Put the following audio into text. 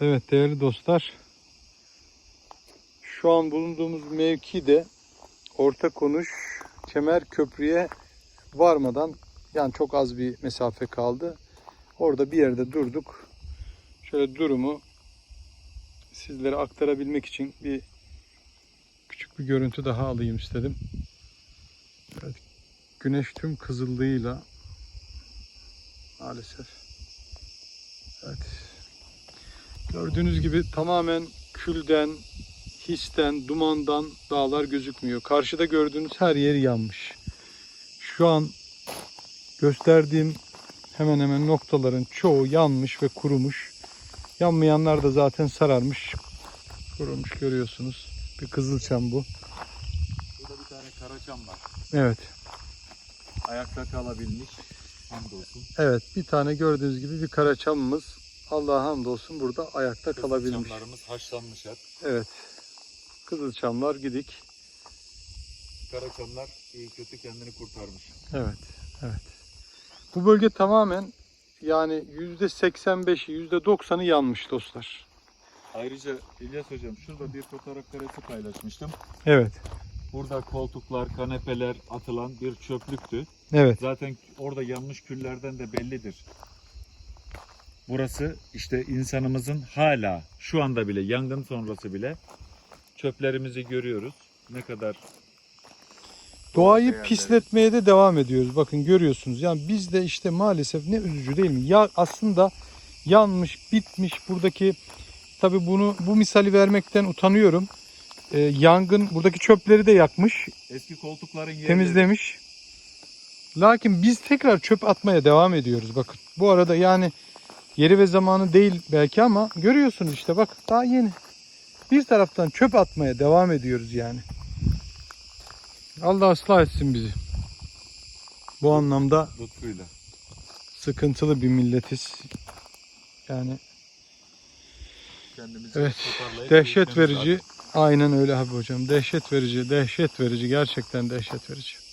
Evet değerli dostlar. Şu an bulunduğumuz mevki de Orta Konuş Kemer Köprü'ye varmadan yani çok az bir mesafe kaldı. Orada bir yerde durduk. Şöyle durumu sizlere aktarabilmek için bir küçük bir görüntü daha alayım istedim. Evet, güneş tüm kızıllığıyla maalesef. Evet. Gördüğünüz gibi tamamen külden, histen, dumandan dağlar gözükmüyor. Karşıda gördüğünüz her yer yanmış. Şu an gösterdiğim hemen hemen noktaların çoğu yanmış ve kurumuş. Yanmayanlar da zaten sararmış, kurumuş görüyorsunuz. Bir kızılçam bu. Burada bir tane karaçam var. Evet. Ayakta kalabilmiş. Hamdolsun. Evet bir tane gördüğünüz gibi bir karaçamımız Allah'a hamdolsun burada ayakta kalabilmiş. Karaçamlarımız haşlanmış hep. Evet. Kızılçamlar gidik. Karaçamlar iyi kötü kendini kurtarmış. Evet. Evet. Bu bölge tamamen yani %85'i %90'ı yanmış dostlar. Ayrıca İlyas Hocam şurada bir fotoğraf karesi paylaşmıştım. Evet. Burada koltuklar, kanepeler atılan bir çöplüktü. Evet. Zaten orada yanmış küllerden de bellidir. Burası işte insanımızın hala şu anda bile yangın sonrası bile çöplerimizi görüyoruz. Ne kadar Doğayı pisletmeye de devam ediyoruz. Bakın görüyorsunuz. Yani biz de işte maalesef ne üzücü değil mi? Ya aslında yanmış, bitmiş buradaki tabi bunu bu misali vermekten utanıyorum. Ee, yangın buradaki çöpleri de yakmış, eski koltukların yerleri temizlemiş. Lakin biz tekrar çöp atmaya devam ediyoruz. Bakın bu arada yani yeri ve zamanı değil belki ama görüyorsunuz işte bak daha yeni. Bir taraftan çöp atmaya devam ediyoruz yani. Allah ıslah etsin bizi. Bu anlamda lütfuyla. sıkıntılı bir milletiz. Yani Kendimizi Evet, dehşet verici. lazım. Aynen öyle abi hocam. Dehşet verici, dehşet verici. Gerçekten dehşet verici.